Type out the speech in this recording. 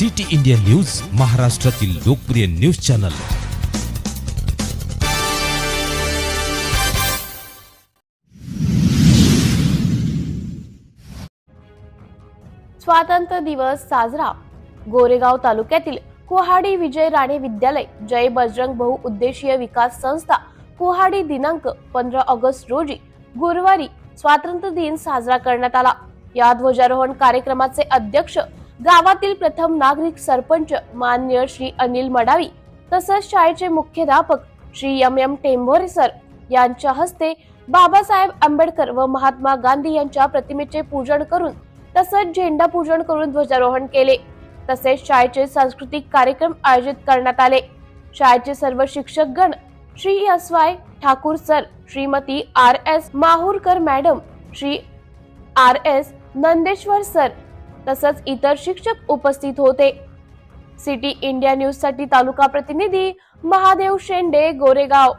City India news महाराष्ट्रातील लोकप्रिय news channel. स्वातंत्र्य दिवस साजरा. गोरेगाव तालुक्यातील कोहाडी विजय राणे विद्यालय जय बजरंग बहुउद्देशीय विकास संस्था कोहाडी दिनांक पंधरा ऑगस्ट रोजी गुरुवारी स्वातंत्र्य दिन साजरा करण्यात आला. या ध्वजारोहण कार्यक्रमाचे अध्यक्ष गावातील प्रथम नागरिक सरपंच मान्य श्री अनिल मडावी तसंच शाळेचे मुख्याध्यापक Shri M M Tembhore sir यांच्या हस्ते बाबासाहेब आंबेडकर व महात्मा गांधी यांच्या प्रतिमेचे पूजन करून तसंच झेंडा पूजन करून ध्वजारोहण केले. तसेच शाळेचे सांस्कृतिक कार्यक्रम आयोजित करण्यात आले. शाळेचे सर्व शिक्षकगण Shri S Y Thakur sir Shrimati R S Mahurkar madam Shri R S Nandeshwar sir तसंच इतर शिक्षक उपस्थित होते. सिटी इंडिया न्यूजसाठी तालुका प्रतिनिधी महादेव शेंडे गोरेगाव.